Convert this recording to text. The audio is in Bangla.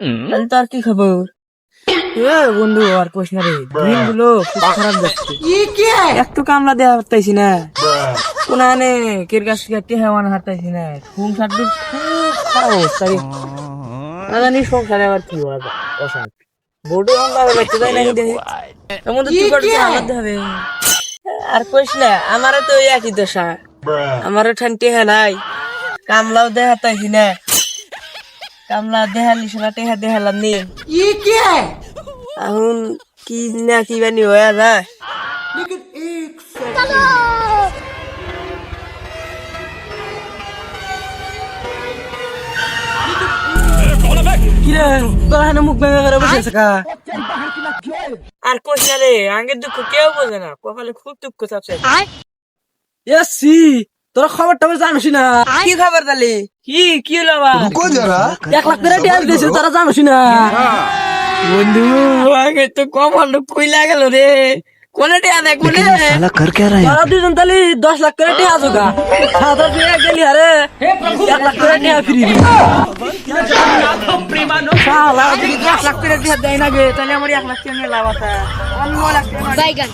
তাহলে তোর কি খবর? বন্ধু আর কোশ না রে দিনগুলো খুব খারাপ যাচ্ছে। একটু কামলা দেওয়া পারতাইছি না। কোনানে কের গাছ কাটতে হেওয়ান হারতাইছি না। সারতে খুব খারাপ অবস্থা রে। না জানি সংসারে আবার কি যায় অশান্তি। আমরা বাচ্চা যায় নাকি দেখে। এমন তো তুই করতে হবে। আর কইস না আমারও তো ওই একই দশা। আমারও ঠান্টি হ্যাঁ নাই। কামলাও দেখাতাইছি না। কামলা দেখালি সেটা টেহা দেখালাম নি। এখন কি? না কি বানি হয়ে যায়। কিরে তোরা হেন মুখ ভেঙে করে বসে আর না রে আগের দুঃখ কেউ বোঝে না। কপালে খুব দুঃখ চাপছে। এসি তোরা খবর টবর জানিস না। কি খবর তালি কি কি হলো আবার? এক লাখ করে টিয়ার দিয়েছে তোরা জানিস না। বন্ধু আগে তো কমান্ড কইলা গেল রে। কোনে টিয়া দেখ কোনে? তোরা দুজন লাখ করে টিয়া গা। সাত হাজার টাকা গেলি আরে। এক লাখ করে টিয়া ফ্রি। শালা যদি দশ লাখ করে দিয়ে দেয় না গে তাহলে আমার এক লাখ টাকা লাভ আছে। আমি লাখ টাকা